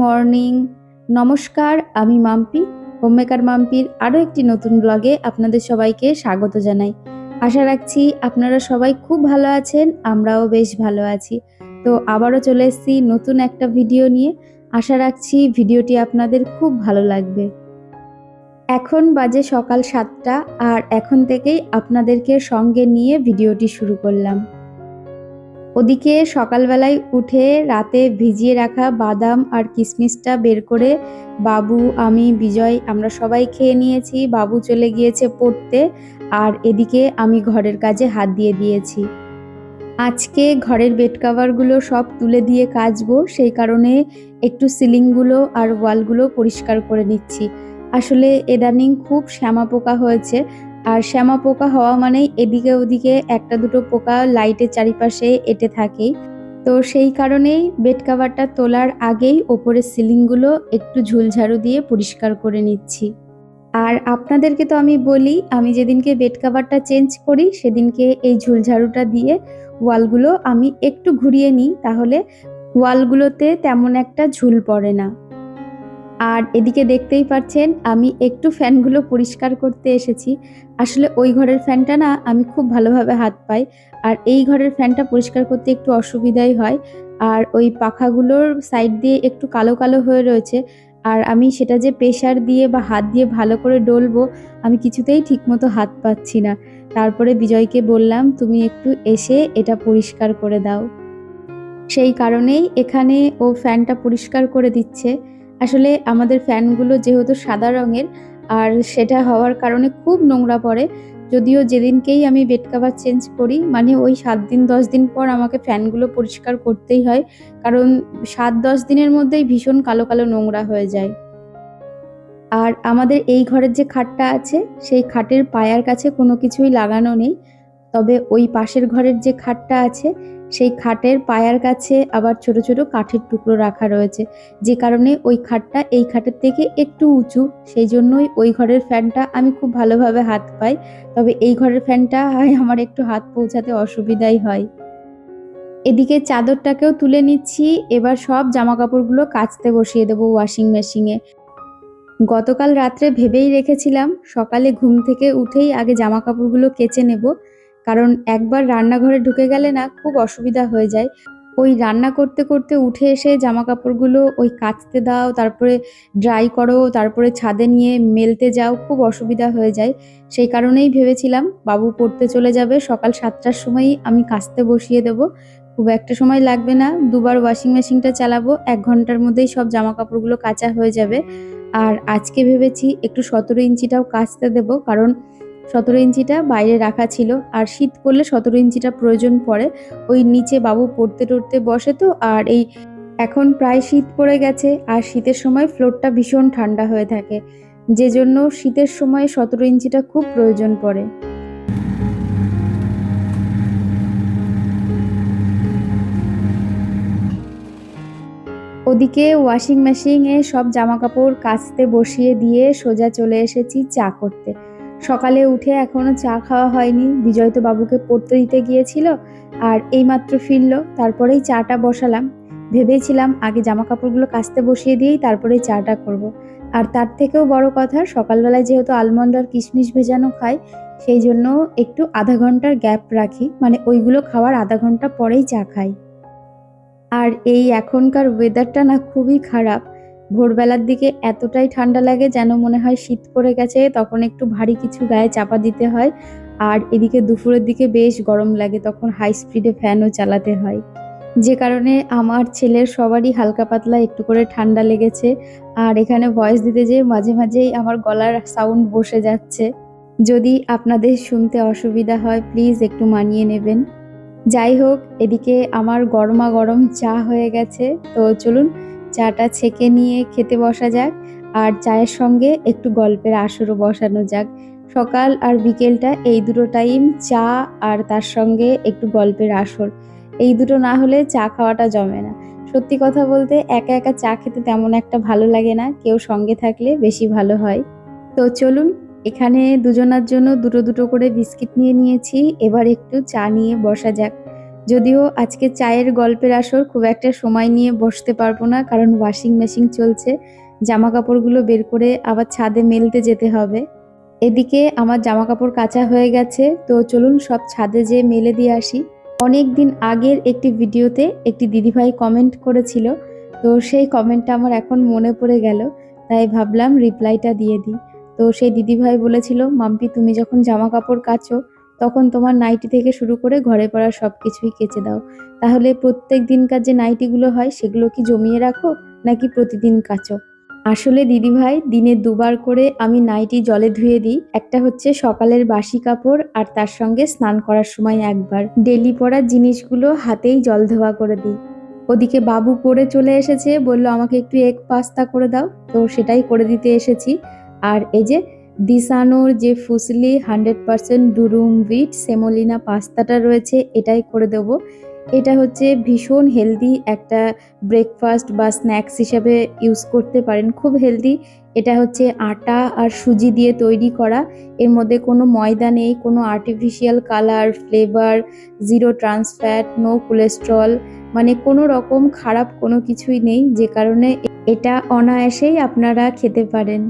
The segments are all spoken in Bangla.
মর্নিং নমস্কার, আমি মাম্পি। হোমমেকার মাম্পির আরও একটি নতুন ব্লগে আপনাদের সবাইকে স্বাগত জানাই। আশা রাখছি আপনারা সবাই খুব ভালো আছেন, আমরাও বেশ ভালো আছি। তো আবারও চলে এসেছি নতুন একটা ভিডিও নিয়ে। আশা রাখছি ভিডিওটি আপনাদের খুব ভালো লাগবে। এখন বাজে সকাল সাতটা, আর এখন থেকেই আপনাদেরকে সঙ্গে নিয়ে ভিডিওটি শুরু করলাম। ওদিকে সকালবেলায় উঠে রাতে ভিজিয়ে রাখা বাদাম আর কিশমিশটা বের করে বাবু, আমি, বিজয়, আমরা সবাই খেয়ে নিয়েছি। বাবু চলে গিয়েছে পড়তে আর এদিকে আমি ঘরের কাজে হাত দিয়ে দিয়েছি। আজকে ঘরের বেড কাভারগুলো সব তুলে দিয়ে কাচবো, সেই কারণে একটু সিলিংগুলো আর ওয়ালগুলো পরিষ্কার করে নিচ্ছি। আসলে এদানিং খুব শ্যামা পোকা হয়েছে আর শ্যামা পোকা হওয়া মানেই এদিকে ওদিকে একটা দুটো পোকা লাইটের চারিপাশে এঁটে থাকেই তো সেই কারণেই বেড কাভারটা তোলার আগেই ওপরের সিলিংগুলো একটু ঝুলঝাড়ু দিয়ে পরিষ্কার করে নিচ্ছি। আর আপনাদেরকে তো আমি বলি, আমি যেদিনকে বেড কাভারটা চেঞ্জ করি, সেদিনকে এই ঝুলঝাড়ুটা দিয়ে ওয়ালগুলো আমি একটু ঘুরিয়ে নিই, তাহলে ওয়ালগুলোতে তেমন একটা ঝুল পড়ে না। আর এদিকে দেখতেই পাচ্ছেন, আমি একটু ফ্যানগুলো পরিষ্কার করতে এসেছি। আসলে ওই ঘরের ফ্যানটা না আমি খুব ভালোভাবে হাত পাই। আর এই ঘরের ফ্যানটা পরিষ্কার করতে একটু অসুবিধাই হয়। আর ওই পাখাগুলোর সাইড দিয়ে একটু কালো কালো হয়ে রয়েছে। আর আমি সেটা যে প্রেশার দিয়ে বা হাত দিয়ে ভালো করে ডলবো, আমি কিছুতেই ঠিকমতো হাত পাচ্ছি না। তারপরে বিজয়কে বললাম, তুমি একটু এসে এটা পরিষ্কার করে দাও। সেই কারণেই এখানে ও ফ্যানটা পরিষ্কার করে দিচ্ছে। আসলে আমাদের ফ্যানগুলো যেহেতু সাদা রঙের, আর সেটা হওয়ার কারণে খুব নোংরা পড়ে। যদিও যেদিনকেই আমি বেড কাভার চেঞ্জ করি মানে ওই সাত দিন, দশ দিন পর আমাকে ফ্যানগুলো পরিষ্কার করতেই হয়, কারণ সাত, দশ দিনের মধ্যেই ভীষণ কালো কালো নোংরা হয়ে যায়। আর আমাদের এই ঘরের যে খাটটা আছে, সেই খাটের পায়ার কাছে কোনো কিছুই লাগানো নেই, তবে ওই পাশের ঘরের যে খাটটা আছে সেই খাটের পায়ার কাছে আবার ছোট ছোট কাঠের টুকরো রাখা রয়েছে। যে কারণে ওই খাটটা এই খাটের থেকে একটু উঁচু। সেই জন্যই ওই ঘরের ফ্যানটা আমি খুব ভালোভাবে হাত পাই। তবে এই ঘরের ফ্যানটা আমার একটু হাত পৌঁছাতে অসুবিধাই হয়। এদিকে চাদরটাকেও তুলে নিচ্ছি। এবার সব জামা কাপড়গুলো কাচতে বসিয়ে দেবো ওয়াশিং মেশিনে। গতকাল রাত্রে ভেবেই রেখেছিলাম, সকালে ঘুম থেকে উঠেই আগে জামা কাপড়গুলো কেচে নেব। কারণ একবার রান্নাঘরে ঢুকে গেলে না খুব অসুবিধা হয়ে যায়। ওই রান্না করতে করতে উঠে এসে জামা কাপড়গুলো ওই কাচতে দাও, তারপরে ড্রাই করো, তারপরে ছাদে নিয়ে মেলতে যাও, খুব অসুবিধা হয়ে যায়। সেই কারণেই ভেবেছিলাম বাবু পড়তে চলে যাবে, সকাল সাতটার সময়ই আমি কাচতে বসিয়ে দেব। খুব একটা সময় লাগবে না, দুবার ওয়াশিং মেশিনটা চালাবো, এক ঘণ্টার মধ্যেই সব জামা কাপড়গুলো কাঁচা হয়ে যাবে। আর আজকে ভেবেছি একটু সতেরো ইঞ্চিটাও কাচতে দেবো, কারণ সতেরো ইঞ্চিটা বাইরে রাখা ছিল। আর শীত পড়লে সতেরো ইঞ্চিটা প্রয়োজন পড়ে। ওই নিচে বাবু পড়তে টড়তে বসে তো, আর এই এখন প্রায় শীত পড়ে গেছে। আর শীতের সময় ফ্লোরটা ভীষণ ঠান্ডা হয়ে থাকে। যে জন্য শীতের সময় সতেরো ইঞ্চিটা খুব প্রয়োজন পড়ে। ওদিকে ওয়াশিং মেশিনে সব জামা কাপড় কাচতে বসিয়ে দিয়ে সোজা চলে এসেছি চা করতে। সকালে উঠে এখনও চা খাওয়া হয়নি। বিজয় তো বাবুকে পড়তে দিতে গিয়েছিল আর এইমাত্র ফিরল, তারপরেই চাটা বসালাম। ভেবেছিলাম আগে জামা কাপড়গুলো কাচতে বসিয়ে দিয়েই তারপরেই চাটা করব। আর তার থেকেও বড় কথা, সকালবেলায় যেহেতু আলমন্ড আর কিশমিশ ভেজানো খাই, সেই জন্য একটু আধা ঘণ্টার গ্যাপ রাখি। মানে ওইগুলো খাওয়ার আধা ঘণ্টা পরেই চা খাই। আর এই এখনকার ওয়েদারটা না খুবই খারাপ। ভোরবেলার দিকে এতটাই ঠান্ডা লাগে যেন মনে হয় শীত পড়ে গেছে, তখন একটু ভারী কিছু গায়ে চাপা দিতে হয়। আর এদিকে দুপুরের দিকে বেশ গরম লাগে, তখন হাই স্পিডে ফ্যানও চালাতে হয়। যে কারণে আমার ছেলের সবারই হালকা পাতলা একটু করে ঠান্ডা লেগেছে। আর এখানে ভয়েস দিতে যেয়ে মাঝে মাঝেই আমার গলার সাউন্ড বসে যাচ্ছে। যদি আপনাদের শুনতে অসুবিধা হয় প্লিজ একটু মানিয়ে নেবেন। যাই হোক, এদিকে আমার গরমা গরম চা হয়ে গেছে। তো চলুন চাটা ছেঁকে নিয়ে খেতে বসা যাক, আর চায়ের সঙ্গে একটু গল্পের আসরও বসানো যাক। সকাল আর বিকেলটা এই দুটো টাইম চা আর তার সঙ্গে একটু গল্পের আসর। এই দুটো না হলে চা খাওয়াটা জমে না। সত্যি কথা বলতে একা একা চা খেতে তেমন একটা ভালো লাগে না, কেউ সঙ্গে থাকলে বেশি ভালো হয়। তো চলুন, এখানে দুজনার জন্য দুটো দুটো করে বিস্কিট নিয়ে নিয়েছি, এবার একটু চা নিয়ে বসা যাক। যদিও আজকে চায়ের গল্পের আসর খুব একটা সময় নিয়ে বসতে পারব না, কারণ ওয়াশিং মেশিন চলছে জামা কাপড়গুলো বের করে আবার ছাদে মেলতে যেতে হবে। এদিকে আমার জামা কাপড় কাঁচা হয়ে গেছে, তো চলুন সব ছাদে যেয়ে মেলে দিয়ে আসি। অনেক দিন আগের একটি ভিডিওতে একটি দিদিভাই কমেন্ট করেছিল, তো সেই কমেন্টটা আমার এখন মনে পড়ে গেল, তাই ভাবলাম রিপ্লাইটা দিয়ে দিই। তো সেই দিদিভাই বলেছিল, মাম্পি, তুমি যখন জামা কাপড় কাচো তখন তোমার নাইটি থেকে শুরু করে ঘরে পড়া সব কিছুই কেচে দাও। তাহলে প্রত্যেক দিনকার যে নাইটিগুলো হয়, সেগুলো কি জমিয়ে রাখো নাকি প্রতিদিন কাচো? আসলে দিদিভাই, দিনে দুবার করে আমি নাইটি জলে ধুয়ে দিই। একটা হচ্ছে সকালের বাসি কাপড় আর তার সঙ্গে স্নান করার সময় একবার। ডেলি পরার জিনিসগুলো হাতেই জল ধোয়া করে দিই। ওদিকে বাবু পড়ে চলে এসেছে, বলল, আমাকে একটু এগ পাস্তা করে দাও। তো সেটাই করে দিতে এসেছি। আর এই যে দিসানোর যে fusilli hundred percent durum wheat semolina পাস্তাটা রয়েছে, এটাই করে দেবো। এটা হচ্ছে ভীষণ হেলদি একটা ব্রেকফাস্ট বা স্ন্যাক্স হিসাবে ইউজ করতে পারেন, খুব হেলদি। এটা হচ্ছে আটা আর সুজি দিয়ে তৈরি করা। এর মধ্যে কোনো ময়দা নেই, কোনো artificial colour flavour zero trans fat no cholesterol মানে কোনো রকম খারাপ কোনো কিছুই নেই, যে কারণে এটা অনায়াসেই আপনারা খেতে পারেন।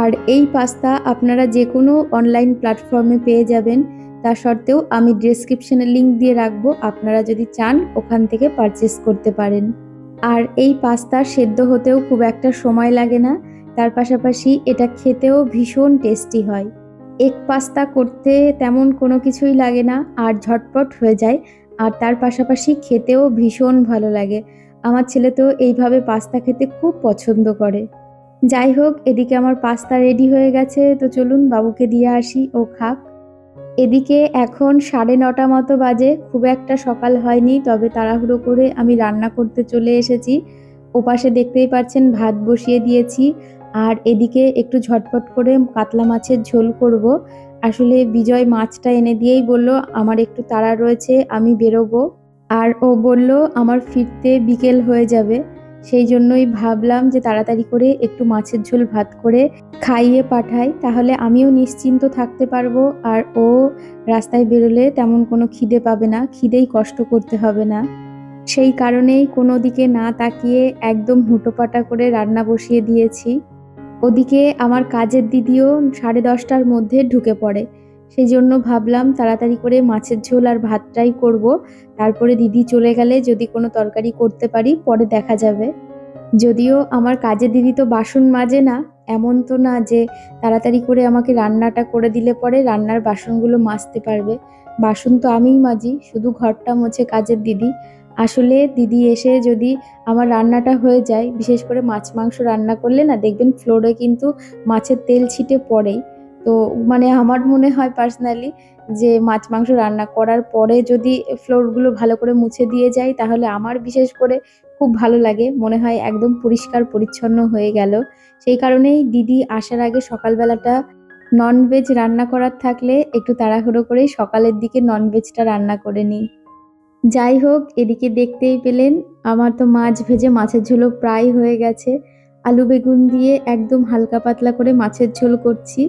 আর এই পাস্তা আপনারা যে কোনো অনলাইন প্ল্যাটফর্মে পেয়ে যাবেন। তা সত্ত্বেও আমি ডেসক্রিপশনে লিঙ্ক দিয়ে রাখব। আপনারা যদি চান, ওখান থেকে পারচেস করতে পারেন। আর এই পাস্তা সেদ্ধ হতেও খুব একটা সময় লাগে না। তার পাশাপাশি এটা খেতেও ভীষণ টেস্টি হয়। এক পাস্তা করতে তেমন কোনো কিছুই লাগে না, আর ঝটপট হয়ে যায়। আর তার পাশাপাশি খেতেও ভীষণ ভালো লাগে। আমার ছেলে তো এইভাবে পাস্তা খেতে খুব পছন্দ করে। যাই হোক, এদিকে আমার পাস্তা রেডি হয়ে গেছে, তো চলুন বাবুকে দিয়ে আসি, ও খাক। এদিকে এখন সাড়ে নটা মতো বাজে, খুব একটা সকাল হয়নি, তবে তাড়াহুড়ো করে আমি রান্না করতে চলে এসেছি। ওপাশে দেখতেই পাচ্ছেন ভাত বসিয়ে দিয়েছি, আর এদিকে একটু ঝটপট করে কাতলা মাছের ঝোল করব। আসলে বিজয় মাছটা এনে দিয়েই বলল, আমার একটু তাড়া রয়েছে, আমি বেরোবো। আর ও বলল, আমার ফিরতে বিকেল হয়ে যাবে। সেই জন্যই ভাবলাম যে তাড়াতাড়ি করে একটু মাছের ঝোল ভাত করে খাইয়ে পাঠাই, তাহলে আমিও নিশ্চিন্ত থাকতে পারব আর ও রাস্তায় বেরোলে তেমন কোনো খিদে পাবে না, খিদেই কষ্ট করতে হবে না। সেই কারণেই কোনো দিকে না তাকিয়ে একদম হুটোপাটা করে রান্না বসিয়ে দিয়েছি। ওদিকে আমার কাজের দিদিও সাড়ে দশটার মধ্যে ঢুকে পড়ে। সেই জন্য ভাবলাম তাড়াতাড়ি করে মাছের ঝোল আর ভাতটাই করব। তারপরে দিদি চলে গেলে যদি কোনো তরকারি করতে পারি, পরে দেখা যাবে। যদিও আমার কাজের দিদি তো বাসন মাজে না, এমন তো না যে তাড়াতাড়ি করে আমাকে রান্নাটা করে দিলে পরে রান্নার বাসনগুলো মাজতে পারবে। বাসন তো আমিই মাজি, শুধু ঘরটা মোছে কাজের দিদি। আসলে দিদি এসে যদি আমার রান্নাটা হয়ে যায়, বিশেষ করে মাছ মাংস রান্না করলে না, দেখবেন ফ্লোরে কিন্তু মাছের তেল ছিটে পড়েই। তো মানে আমার মনে হয় পার্সোনালি যে মাছ মাংস রান্না করার পরে যদি ফ্লোরগুলো ভালো করে মুছে দিয়ে যাই, তাহলে আমার বিশেষ করে খুব ভালো লাগে। মনে হয় একদম পরিষ্কার পরিচ্ছন্ন হয়ে গেল। সেই কারণেই দিদি আসার আগে সকালবেলাটা ননভেজ রান্না করার থাকলে একটু তাড়াহুড়ো করেই সকালের দিকে ননভেজটা রান্না করে নিই। যাই হোক, এদিকে দেখতেই পেলেন, আমার তো মাছ ভেজে মাছের ঝোলও প্রায় হয়ে গেছে। আলু বেগুন দিয়ে একদম হালকা পাতলা করে মাছের ঝোল করছি।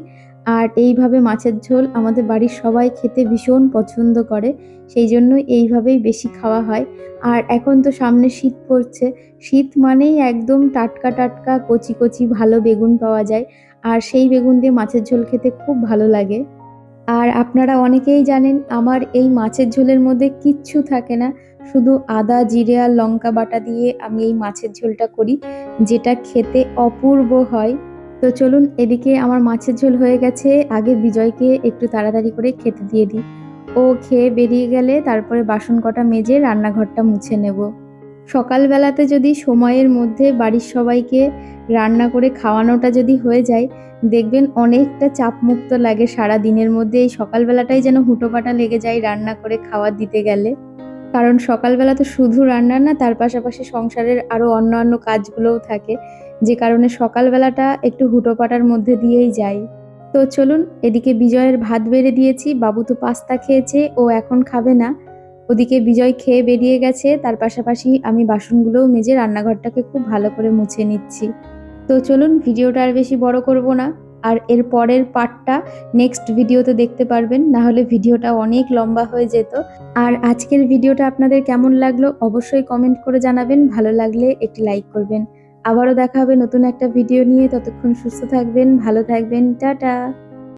আর এইভাবে মাছের ঝোল আমাদের বাড়ির সবাই খেতে ভীষণ পছন্দ করে, সেই জন্য এইভাবেই বেশি খাওয়া হয়। আর এখন তো সামনে শীত পড়ছে, শীত মানেই একদম টাটকা টাটকা কচি কচি ভালো বেগুন পাওয়া যায়, আর সেই বেগুন দিয়ে মাছের ঝোল খেতে খুব ভালো লাগে। আর আপনারা অনেকেই জানেন আমার এই মাছের ঝোলের মধ্যে কিচ্ছু থাকে না, শুধু আদা, জিরে আর লঙ্কা বাটা দিয়ে আমি এই মাছের ঝোলটা করি, যেটা খেতে অপূর্ব হয়। তো চলুন এদিকে আমার মাছের ঝোল হয়ে গেছে। আগে বিজয়কে একটু তাড়াতাড়ি করে খেতে দিয়ে দিই। ও খেয়ে বেরিয়ে গেলে তারপরে বাসন কটা মেজে রান্নাঘরটা মুছে নেব। সকালবেলাতে যদি সময়ের মধ্যে বাড়ির সবাইকে রান্না করে খাওয়ানোটা যদি হয়ে যায়, দেখবেন অনেকটা চাপমুক্ত লাগে সারা দিনের মধ্যে। এই সকালবেলাটাই যেন হুটোপাটা লেগে যায় রান্না করে খাওয়ার দিতে গেলে। কারণ সকালবেলা তো শুধু রান্না না, তার পাশাপাশি সংসারের আরও অন্যান্য কাজগুলোও থাকে। যে কারণে সকালবেলাটা একটু হুটোপাটার মধ্যে দিয়েই যাই। তো চলুন, এদিকে বিজয়ের ভাত বেড়ে দিয়েছি, বাবু তো পাস্তা খেয়েছে, ও এখন খাবে না। ওদিকে বিজয় খেয়ে বেরিয়ে গেছে, তার পাশাপাশি আমি বাসনগুলোও মেজে রান্নাঘরটাকে খুব ভালো করে মুছে নিচ্ছি। তো চলুন, ভিডিওটা আর বেশি বড় করব না। আর এর পরের পার্টটা নেক্সট ভিডিওতে দেখতে পারবেন না হলে ভিডিওটা অনেক লম্বা হয়ে যেত। আর আজকের ভিডিওটা আপনাদের কেমন লাগল অবশ্যই কমেন্ট করে জানাবেন, ভালো লাগলে একটি লাইক করবেন। আবারও দেখা হবে নতুন একটা ভিডিও নিয়ে, ততক্ষণ সুস্থ থাকবেন, ভালো থাকবেন, টাটা!